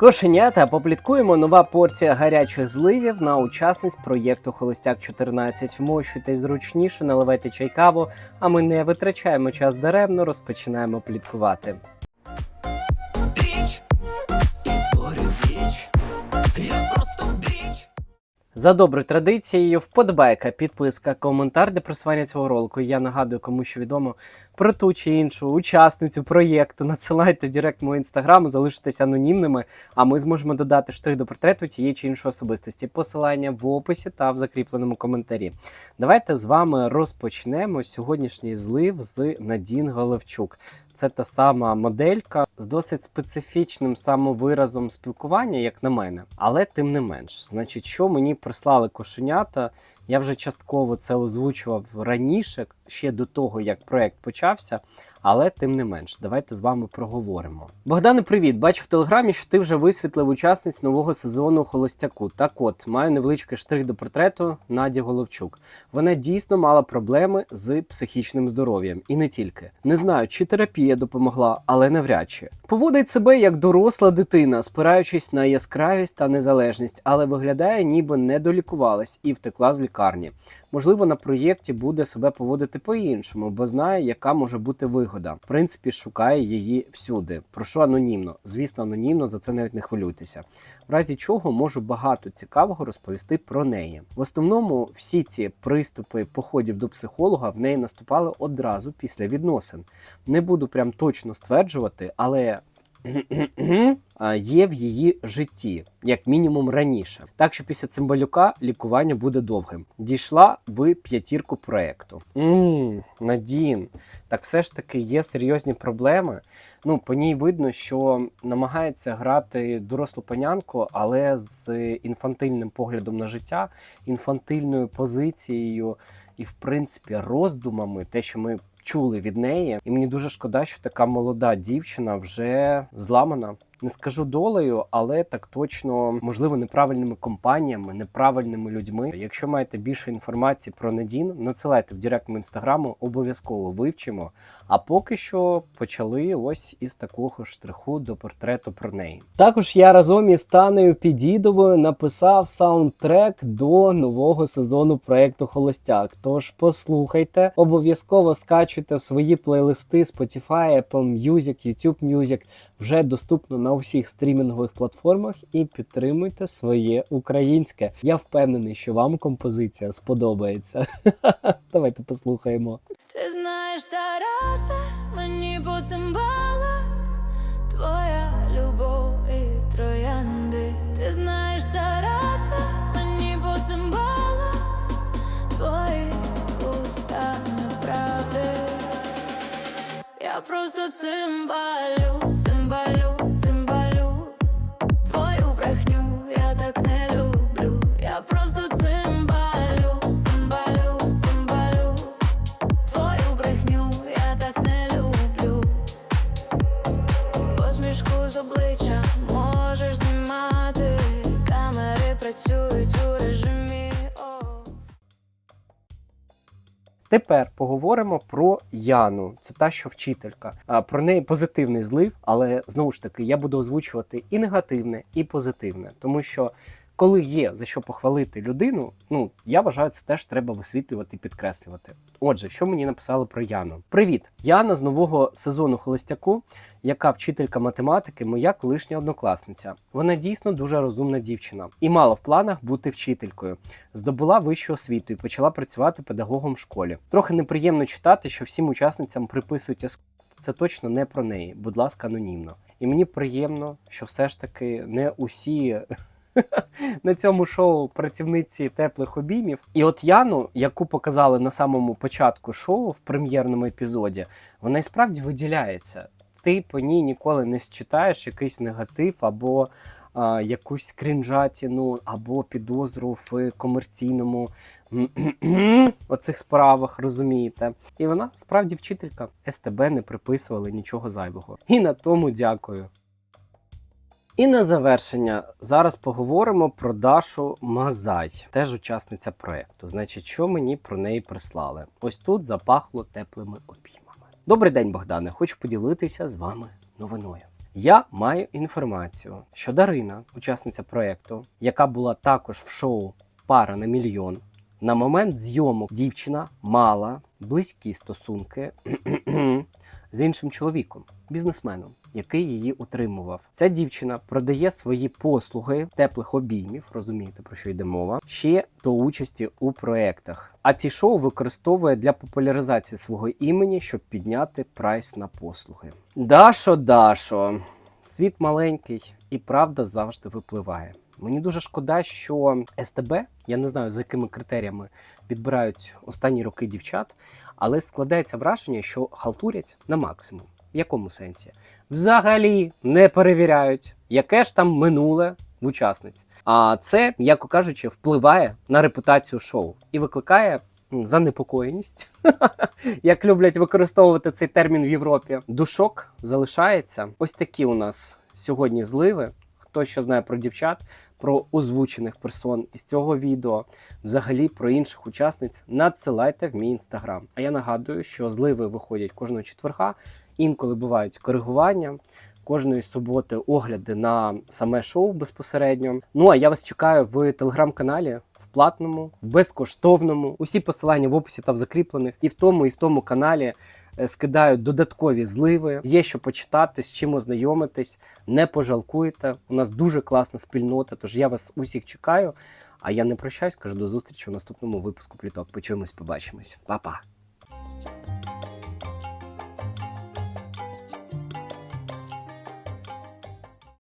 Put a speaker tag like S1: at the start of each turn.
S1: Кошенята попліткуємо нова порція гарячих зливів на учасниць проєкту Холостяк 14. Вмощуйте зручніше, наливайте чай каву, а ми не витрачаємо час даремно, розпочинаємо пліткувати.
S2: Біч. Я просто біч.
S1: За доброю традицією, вподобайка, підписка, коментар для просування цього ролику. Я нагадую, кому що відомо про ту чи іншу учасницю проєкту. Надсилайте в директ мого інстаграму, залишитесь анонімними, а ми зможемо додати штрих до портрету тієї чи іншої особистості. Посилання в описі та в закріпленому коментарі. Давайте з вами розпочнемо сьогоднішній злив з Надін Головчук. Це та сама моделька з досить специфічним самовиразом спілкування, як на мене. Але тим не менш, значить, що мені прислали кошенята. Я вже частково це озвучував раніше, ще до того, як проект почався. Але тим не менш, давайте з вами проговоримо. Богдане, привіт! Бачу в телеграмі, що ти вже висвітлив учасниць нового сезону Холостяку. Так от, маю невеличкий штрих до портрету Наді Головчук. Вона дійсно мала проблеми з психічним здоров'ям і не тільки. Не знаю, чи терапія допомогла, але навряд чи. Поводить себе як доросла дитина, спираючись на яскравість та незалежність, але виглядає, ніби не долікувалась і втекла з лікарні. Можливо, на проєкті буде себе поводити по-іншому, бо знає, яка може бути вигода. В принципі, шукає її всюди. Прошу анонімно. Звісно, анонімно за це навіть не хвилюйтеся. В разі чого можу багато цікавого розповісти про неї. В основному всі ці приступи походів до психолога в неї наступали одразу після відносин. Не буду прям точно стверджувати, але є в її житті, як мінімум раніше. Так що після цимбалюка лікування буде довгим. Дійшла в п'ятірку проекту. Надін, так все ж таки є серйозні проблеми. Ну, по ній видно, що намагається грати дорослу панянку, але з інфантильним поглядом на життя, інфантильною позицією і, в принципі, роздумами, те, що ми чули від неї. І мені дуже шкода, що така молода дівчина вже зламана. Не скажу долею, але так точно можливо неправильними компаніями, неправильними людьми. Якщо маєте більше інформації про Надін, надсилайте в директ мого інстаграму, обов'язково вивчимо. А поки що почали ось із такого штриху до портрету про неї. Також я разом із Танею Підідовою написав саундтрек до нового сезону проекту Холостяк. Тож послухайте, обов'язково скачуйте в свої плейлисти Spotify, Apple Music, YouTube Music. Вже доступно на усіх стрімінгових платформах і підтримуйте своє українське. Я впевнений, що вам композиція сподобається. Давайте послухаємо.
S3: Ти знаєш, Тарасе, мені по цимбалах Твоя любов і троянди. Ти знаєш, Тарасе, мені по цимбалах Твої уста неправди. Я просто цимбалю, цимбалю,
S1: Тепер поговоримо про Яну. Це та, що вчителька. А про неї позитивний злив, але знову ж таки я буду озвучувати і негативне, і позитивне, тому що. Коли є за що похвалити людину, ну я вважаю, це теж треба висвітлювати і підкреслювати. Отже, що мені написали про Яну? Привіт, Яна з нового сезону Холостяку, яка вчителька математики, моя колишня однокласниця. Вона дійсно дуже розумна дівчина і мала в планах бути вчителькою. Здобула вищу освіту і почала працювати педагогом в школі. Трохи неприємно читати, що всім учасницям приписують ес- це точно не про неї. Будь ласка, анонімно. І мені приємно, що все ж таки не усі на цьому шоу працівниці теплих обіймів. І от Яну, яку показали на самому початку шоу в прем'єрному епізоді, вона і справді виділяється. Ти по ній ніколи не считаєш якийсь негатив або а, якусь крінжатіну, або підозру в комерційному оцих справах, розумієте. І вона справді вчителька. СТБ не приписували нічого зайвого. І на тому дякую. І на завершення зараз поговоримо про Дашу Мазай, теж учасниця проекту. Значить, що мені про неї прислали? Ось тут запахло теплими обіймами. Добрий день, Богдане. Хочу поділитися з вами новиною. Я маю інформацію, що Дарина, учасниця проекту, яка була також в шоу Пара на мільйон, на момент зйомок дівчина мала близькі стосунки з іншим чоловіком, бізнесменом, який її утримував. Ця дівчина продає свої послуги теплих обіймів, розумієте про що йде мова, ще до участі у проектах. А ці шоу використовує для популяризації свого імені, щоб підняти прайс на послуги. Дашо, Дашо, світ маленький, і правда завжди випливає. Мені дуже шкода, що СТБ, я не знаю за якими критеріями підбирають останні роки дівчат, але складається враження, що халтурять на максимум. В якому сенсі? Взагалі не перевіряють, яке ж там минуле в учасниць. А це, м'яко кажучи, впливає на репутацію шоу і викликає занепокоєність, як люблять використовувати цей термін в Європі. Душок залишається. Ось такі у нас сьогодні зливи. Хто що знає про дівчат, про озвучених персон із цього відео, взагалі про інших учасниць, надсилайте в мій інстаграм. А я нагадую, що зливи виходять кожного четверга, інколи бувають коригування. Кожної суботи огляди на саме шоу безпосередньо. Ну а я вас чекаю в телеграм-каналі в платному, в безкоштовному. Усі посилання в описі та в закріплених. І в тому, і в тому каналі е, скидаю додаткові зливи. Є що почитати, з чим ознайомитись. Не пожалкуєте. У нас дуже класна спільнота. Тож я вас усіх чекаю. А я не прощаюсь, кажу до зустрічі у наступному випуску пліток. Почуємось, побачимось. Па-па!